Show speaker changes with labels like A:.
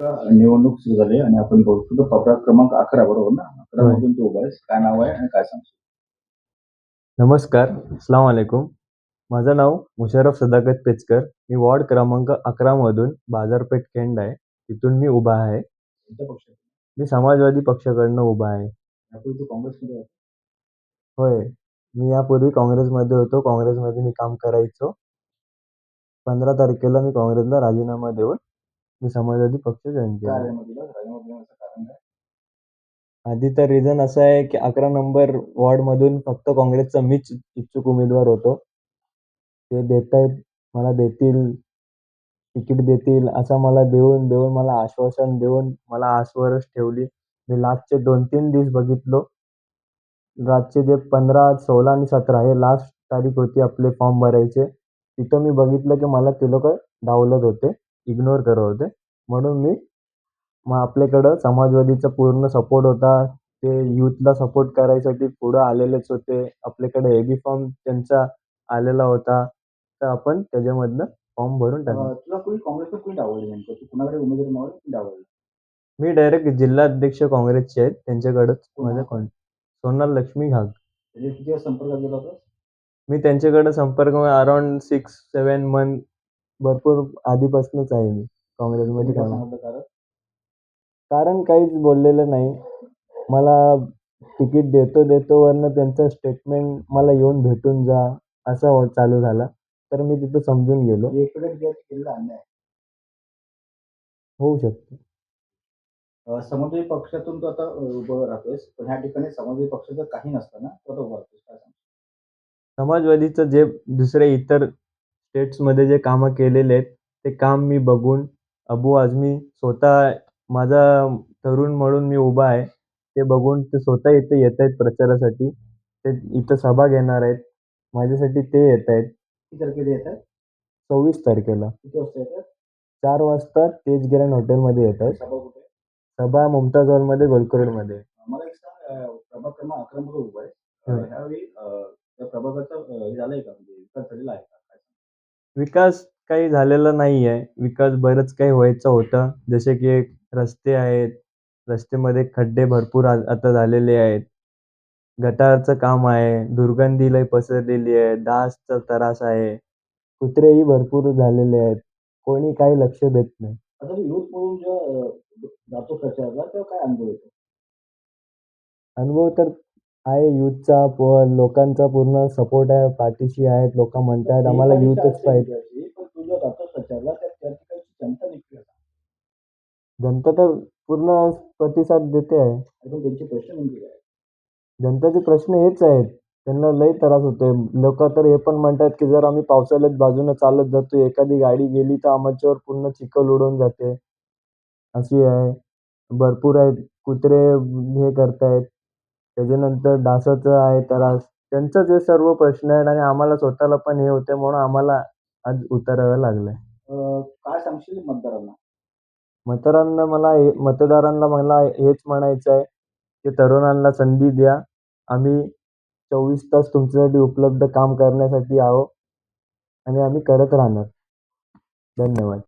A: निवडणूक सुरू झाली आणि आपण बघतो तर प्रभाग क्रमांक अकरा बरोबर ना? अकरा. मधून तू उभा आहेस काय नाव आहे आणि काय सांगतो
B: नमस्कार. अस्सलाम वालेकुम. माझं नाव मुशरफ सदाकत पेचकर. मी वॉर्ड क्रमांक अकरामधून बाजारपेठ केंड आहे. तिथून मी उभा आहे. मी समाजवादी पक्षाकडनं उभा आहे.
A: काँग्रेसमध्ये.
B: होय. मी यापूर्वी काँग्रेसमध्ये होतो. काँग्रेसमध्ये मी काम करायचो. पंधरा तारखेला मी काँग्रेसला राजीनामा देऊन मी समाजवादी पक्ष जॉईन
A: काय
B: केला.
A: आहे मग तुला राजीनामा देण्याचं कारण काय?
B: आधी तर रिझन असं आहे की अकरा नंबर वॉर्डमधून फक्त काँग्रेसचा मीच इच्छुक उमेदवार होतो. ते देत आहेत मला देतील तिकीट देतील असं मला देऊन देऊन मला आश्वासन देऊन मला आसवरच ठेवली. मी लास्टचे दोन तीन दिवस बघितलो. रातचे जे पंधरा सोळा आणि सतरा हे लास्ट तारीख होती आपले फॉर्म भरायचे. तिथं मी बघितलं की मला ते लोक डावलत होते. इग्नोर करत होते म्हणून मी मग आपल्याकडं समाजवादीचा पूर्ण सपोर्ट होता. ते यूथला सपोर्ट करायसाठी पुढं आलेलेच होते. आपल्याकडे ए बी फॉर्म त्यांचा आलेला होता. तर आपण त्याच्यामधनं फॉर्म भरून टाकला
A: अं, तुला कोणी काँग्रेसला कोणी डावललं नेमकं? तू कुणाकडे उमेदवारी मागवली कोणी डावललं
B: मी डायरेक्ट जिल्हाध्यक्ष काँग्रेसचे आहेत. त्यांच्याकडंच
A: कोण?
B: माझा
A: आहे?
B: कॉन्ट सोनाल लक्ष्मी घाग.
A: म्हणजे संपर्कात गेला होता
B: मी त्यांच्याकडे संपर्क अराउंड सिक्स सेवन मंथ भरपूर आधीपासूनच आहे मी काँग्रेसमध्ये
A: काय
B: काम
A: कारण?
B: कारण काहीच बोललेलं नाही. मला तिकीट देतो देतो वरनं त्यांचं स्टेटमेंट मला येऊन भेटून जा असं हो- चालू झाला. तर मी तिथं समजून गेलो.
A: केलेला अन्याय
B: होऊ शकतो.
A: अं, समाजवादी पक्षातून तू आता अं, उभं राहतोयस. पण ह्या ठिकाणी समाजवादी पक्षाचं काही नसतं ना तू उभं राहतोयस काय सांगतो
B: समाजवादीचं जे दुसरे इतर स्टेट्समध्ये जे कामं केलेले आहेत ते काम मी बघून अबू आझमी स्वतः माझा तरुण म्हणून मी उभा आहे ते बघून ते स्वतः इथे येत आहेत प्रचारासाठी. ते इथं सभा घेणार आहेत. माझ्यासाठी ते येत आहेत.
A: किती तारखेला येतात
B: चोवीस तारखेला.
A: किती वाजता येतात
B: चार वाजता तेज ग्रँड हॉटेलमध्ये येत आहेत.
A: सभा कुठे? आहे?
B: सभा मुमताज हॉलमध्ये गोलकरोडमध्ये.
A: मला एक सांग अं, प्रभाग क्रमांक अकरा मध्ये उभा आहे.
B: होय.
A: अं, ह्यावेळी अं, त्या प्रभागाचं अं, हे झालंय का? म्हणजे विकास झालेला आहे?
B: विकास काही झालेला नाही आहे विकास बरंच काही व्हायचं होतं. जसे की एक रस्ते आहेत. रस्त्यामध्ये खड्डे भरपूर आ- आता झालेले आहेत. गटारचं काम आहे. दुर्गंधी लई पसरलेली आहे. डासचा त्रास आहे. कुत्रेही भरपूर झालेले आहेत. कोणी काही लक्ष देत नाही.
A: आता तू युथ म्हणून जेव्हा अं, जातो प्रचाराला तेव्हा काय अनुभव येतो?
B: अनुभव तर आहे यूथचा प लोकांचा पूर्ण सपोर्ट आहे पाठीशी आहेत लोक म्हणतात आम्हाला यूथच पाहिजे.
A: जनता
B: तर पूर्ण प्रतिसाद देते. आहे जनतेचे प्रश्न हेच आहेत. त्यांना लई त्रास होतोय. लोक तर हे पण म्हणतात की जर आम्ही पावसाळ्यात बाजूने चालत जातो एखादी गाडी गेली तर आमच्यावर पूर्ण चिखल उडून जाते. अशी आहे. भरपूर आहेत. कुत्रे हे करतायत. त्याच्यानंतर डासाचं आहे त्रास त्यांचंच हे सर्व प्रश्न आहेत आणि आम्हाला स्वतःला पण हे होते म्हणून आम्हाला आज उतरावं लागलंय.
A: अं, काय सांगशील मतदारांना?
B: मतदारांना मला हे मतदारांना मला हेच म्हणायचं आहे की तरुणांना संधी द्या. आम्ही चोवीस तास तुमच्यासाठी उपलब्ध काम करण्यासाठी आहो आणि आम्ही करत राहणार. धन्यवाद.